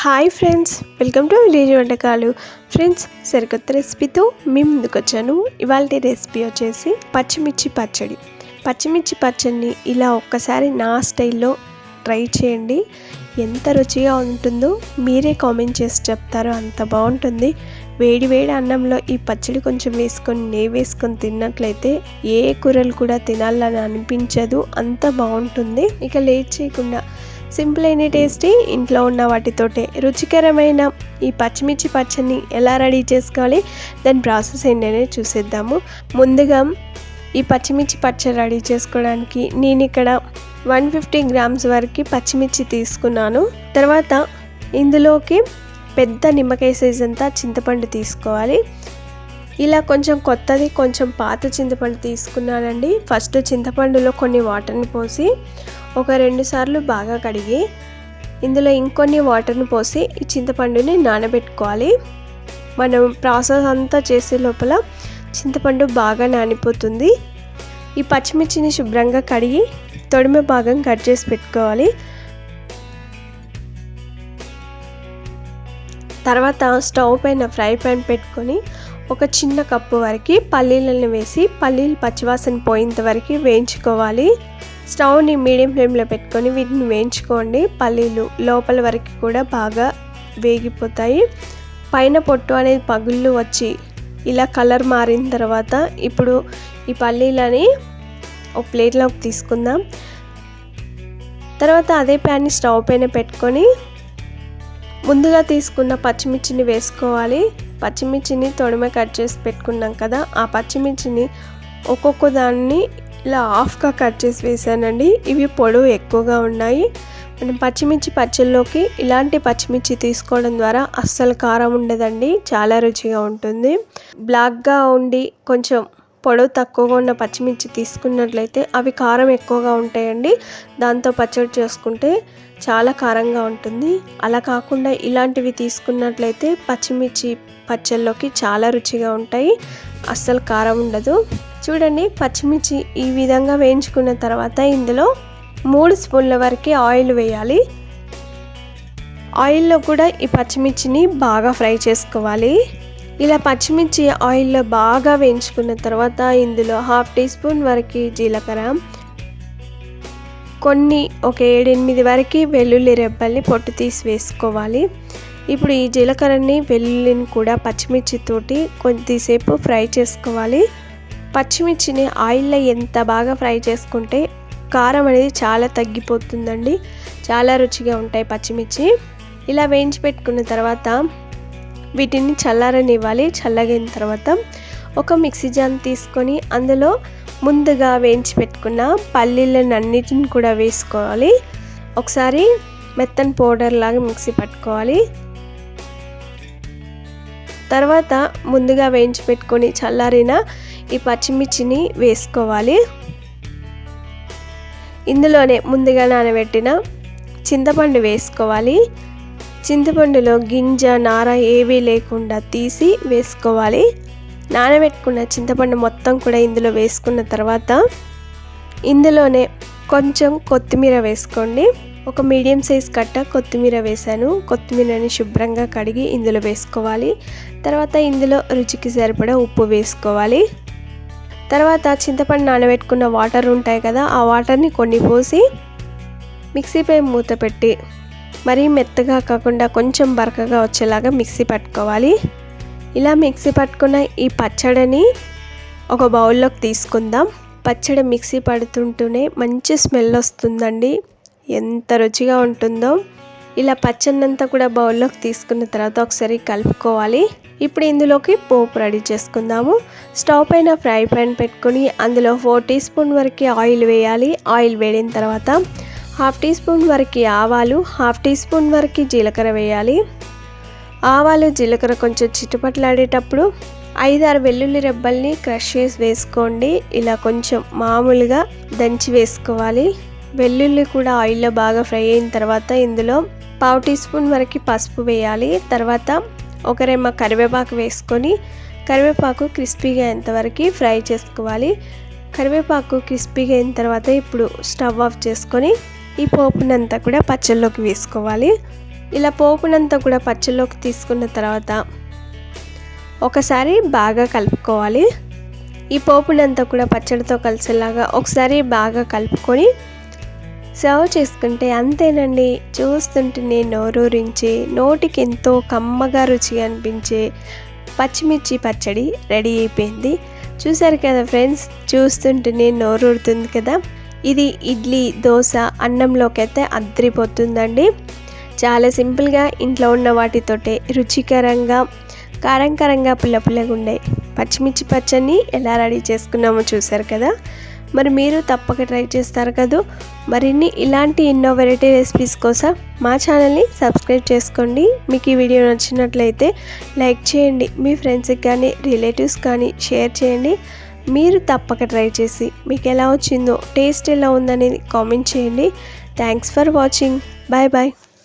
Hi friends welcome to village వంటకాలు. Friends సరికొత్త రెసిపీతో మేము ముందుకు వచ్చాను. ఇవాళ రెసిపీ వచ్చేసి పచ్చిమిర్చి పచ్చడి. పచ్చిమిర్చి పచ్చడిని ఇలా ఒక్కసారి నా స్టైల్లో ట్రై చేయండి. ఎంత రుచిగా ఉంటుందో మీరే కామెంట్ చేసి చెప్తారో. అంత బాగుంటుంది. వేడి వేడి అన్నంలో ఈ పచ్చడి కొంచెం వేసుకొని నెయ్యి వేసుకొని తిన్నట్లయితే ఏ కూరలు కూడా తినాలని అనిపించదు. అంత బాగుంటుంది. ఇక లేట్ చేయకుండా సింపుల్ అయిన టేస్టీ ఇంట్లో ఉన్న వాటితోటే రుచికరమైన ఈ పచ్చిమిర్చి పచ్చడిని ఎలా రెడీ చేసుకోవాలి దాని ప్రాసెస్ ఏంటనే చూసేద్దాము. ముందుగా ఈ పచ్చిమిర్చి పచ్చడి రెడీ చేసుకోవడానికి నేను ఇక్కడ వన్ ఫిఫ్టీ గ్రామ్స్ వరకు పచ్చిమిర్చి తీసుకున్నాను. తర్వాత ఇందులోకి పెద్ద నిమ్మకాయ సైజ్ అంతా చింతపండు తీసుకోవాలి. ఇలా కొంచెం కొత్తది కొంచెం పాత చింతపండు తీసుకున్నానండి. ఫస్ట్ చింతపండులో కొన్ని వాటర్ని పోసి ఒక రెండు సార్లు బాగా కడిగి ఇందులో ఇంకొన్ని వాటర్ని పోసి ఈ చింతపండుని నానబెట్టుకోవాలి. మనం ప్రాసెస్ అంతా చేసే లోపల చింతపండు బాగా నానిపోతుంది. ఈ పచ్చిమిర్చిని శుభ్రంగా కడిగి తొడిమ భాగం కట్ చేసి పెట్టుకోవాలి. తర్వాత స్టవ్ పైన ఫ్రై పాన్ పెట్టుకొని ఒక చిన్న కప్పు వరకు పల్లీలను వేసి పల్లీలు పచ్చివాసన పోయేంత వరకు వేయించుకోవాలి. స్టవ్ని మీడియం ఫ్లేమ్లో పెట్టుకొని వీటిని వేయించుకోండి. పల్లీలు లోపల వరకు కూడా బాగా వేగిపోతాయి. పైన పొట్టు అనేది పగుళ్ళు వచ్చి ఇలా కలర్ మారిన తర్వాత ఇప్పుడు ఈ పల్లీలని ఒక ప్లేట్లోకి తీసుకుందాం. తర్వాత అదే ప్యాన్ని స్టవ్ పైన పెట్టుకొని ముందుగా తీసుకున్న పచ్చిమిర్చిని వేసుకోవాలి. పచ్చిమిర్చిని తొడిమే కట్ చేసి పెట్టుకున్నాం కదా ఆ పచ్చిమిర్చిని ఒక్కొక్క దాన్ని ఇలా హాఫ్గా కట్ చేసి వేసానండి. ఇవి పొడవు ఎక్కువగా ఉన్నాయి. మనం పచ్చిమిర్చి పచ్చళ్ళలోకి ఇలాంటి పచ్చిమిర్చి తీసుకోవడం ద్వారా అస్సలు కారం ఉండదండి చాలా రుచిగా ఉంటుంది. బ్లాక్గా ఉండి కొంచెం పొడవు తక్కువగా ఉన్న పచ్చిమిర్చి తీసుకున్నట్లయితే అవి కారం ఎక్కువగా ఉంటాయండి. దాంతో పచ్చడి చేసుకుంటే చాలా కారంగా ఉంటుంది. అలా కాకుండా ఇలాంటివి తీసుకున్నట్లయితే పచ్చిమిర్చి పచ్చళ్ళలోకి చాలా రుచిగా ఉంటాయి. అస్సలు కారం ఉండదు. చూడండి పచ్చిమిర్చి ఈ విధంగా వేయించుకున్న తర్వాత ఇందులో మూడు స్పూన్ల వరకు ఆయిల్ వేయాలి. ఆయిల్లో కూడా ఈ పచ్చిమిర్చిని బాగా ఫ్రై చేసుకోవాలి. ఇలా పచ్చిమిర్చి ఆయిల్లో బాగా వేయించుకున్న తర్వాత ఇందులో హాఫ్ టీ స్పూన్ వరకు జీలకర్ర కొన్ని ఒక ఏడెనిమిది వరకు వెల్లుల్లి రెబ్బల్ని పొట్టు తీసి వేసుకోవాలి. ఇప్పుడు ఈ జీలకర్రని వెల్లుల్లిని కూడా పచ్చిమిర్చితోటి కొద్దిసేపు ఫ్రై చేసుకోవాలి. పచ్చిమిర్చిని ఆయిల్లో ఎంత బాగా ఫ్రై చేసుకుంటే కారం అనేది చాలా తగ్గిపోతుందండి. చాలా రుచిగా ఉంటాయి పచ్చిమిర్చి. ఇలా వేయించి పెట్టుకున్న తర్వాత వీటిని చల్లారనివ్వాలి. చల్లగిన తర్వాత ఒక మిక్సీ జాన్ తీసుకొని అందులో ముందుగా వేయించి పెట్టుకున్న పల్లీలను అన్నిటిని కూడా వేసుకోవాలి. ఒకసారి మెత్తని పౌడర్ లాగా మిక్సీ పట్టుకోవాలి. తర్వాత ముందుగా వేయించి పెట్టుకొని చల్లారిన ఈ పచ్చిమిర్చిని వేసుకోవాలి. ఇందులోనే ముందుగా నానబెట్టిన చింతపండు వేసుకోవాలి. చింతపండులో గింజ నార ఏవీ లేకుండా తీసి వేసుకోవాలి. నానబెట్టుకున్న చింతపండు మొత్తం కూడా ఇందులో వేసుకున్న తర్వాత ఇందులోనే కొంచెం కొత్తిమీర వేసుకోండి. ఒక మీడియం సైజ్ కట్ట కొత్తిమీర వేసాను. కొత్తిమీరని శుభ్రంగా కడిగి ఇందులో వేసుకోవాలి. తర్వాత ఇందులో రుచికి సరిపడా ఉప్పు వేసుకోవాలి. తర్వాత చింతపండు నానబెట్టుకున్న వాటర్ ఉంటాయి కదా ఆ వాటర్ని కొన్ని పోసి మిక్సీపై మూత పెట్టి మరీ మెత్తగా కాకుండా కొంచెం బరకగా వచ్చేలాగా మిక్సీ పట్టుకోవాలి. ఇలా మిక్సీ పట్టుకున్న ఈ పచ్చడిని ఒక బౌల్లోకి తీసుకుందాం. పచ్చడి మిక్సీ పడుతుంటూనే మంచి స్మెల్ వస్తుందండి. ఎంత రుచిగా ఉంటుందో. ఇలా పచ్చడినంతా కూడా బౌల్లోకి తీసుకున్న తర్వాత ఒకసారి కలుపుకోవాలి. ఇప్పుడు ఇందులోకి పోపు రెడీ చేసుకుందాము. స్టవ్ పైన ఫ్రై పాన్ పెట్టుకొని అందులో ఫోర్ టీ స్పూన్ వరకు ఆయిల్ వేయాలి. ఆయిల్ వేడిన తర్వాత హాఫ్ టీ స్పూన్ వరకు ఆవాలు హాఫ్ టీ స్పూన్ వరకు జీలకర్ర వేయాలి. ఆవాలు జీలకర్ర కొంచెం చిట్టుపట్లాడేటప్పుడు ఐదారు వెల్లుల్లి రెబ్బల్ని క్రష్ చేసి వేసుకోండి. ఇలా కొంచెం మామూలుగా దంచి వేసుకోవాలి. వెల్లుల్లి కూడా ఆయిల్లో బాగా ఫ్రై అయిన తర్వాత ఇందులో పావు టీ స్పూన్ వరకు పసుపు వేయాలి. తర్వాత ఒక రెమ్మ కరివేపాకు వేసుకొని కరివేపాకు క్రిస్పీగా అయ్యేంతవరకు ఫ్రై చేసుకోవాలి. కరివేపాకు క్రిస్పీగా అయిన తర్వాత ఇప్పుడు స్టవ్ ఆఫ్ చేసుకొని ఈ పోపునంతా కూడా పచ్చళ్ళలోకి వేసుకోవాలి. ఇలా పోపునంతా కూడా పచ్చళ్ళలోకి తీసుకున్న తర్వాత ఒకసారి బాగా కలుపుకోవాలి. ఈ పోపునంతా కూడా పచ్చడితో కలిసేలాగా ఒకసారి బాగా కలుపుకొని సర్వ్ చేసుకుంటే అంతేనండి. చూస్తుంటేనే నోరూరించి నోటికి ఎంతో కమ్మగా రుచి అనిపించే పచ్చిమిర్చి పచ్చడి రెడీ అయిపోయింది. చూసారు కదా ఫ్రెండ్స్? చూస్తుంటేనే నోరూరుతుంది కదా? ఇది ఇడ్లీ దోశ అన్నంలోకి అయితే అద్దరిపోతుందండి చాలా సింపుల్గా ఇంట్లో ఉన్న వాటితోటే రుచికరంగా కారం కారంగా పుల్ల పుల్లగా ఉండే పచ్చిమిర్చి పచ్చడిని ఎలా రెడీ చేసుకున్నామో చూసారు కదా? మరి మీరు తప్పక ట్రై చేస్తారు కదా? మరిన్ని ఇలాంటి ఎన్నో వెరైటీ రెసిపీస్ కోసం మా ఛానల్ని సబ్స్క్రైబ్ చేసుకోండి. మీకు ఈ వీడియో నచ్చినట్లయితే లైక్ చేయండి. మీ ఫ్రెండ్స్కి కానీ రిలేటివ్స్ కానీ షేర్ చేయండి. మీరు తప్పక ట్రై చేసి మీకు ఎలా వచ్చిందో టేస్ట్ ఎలా ఉందనేది కామెంట్ చేయండి. Thanks for watching bye bye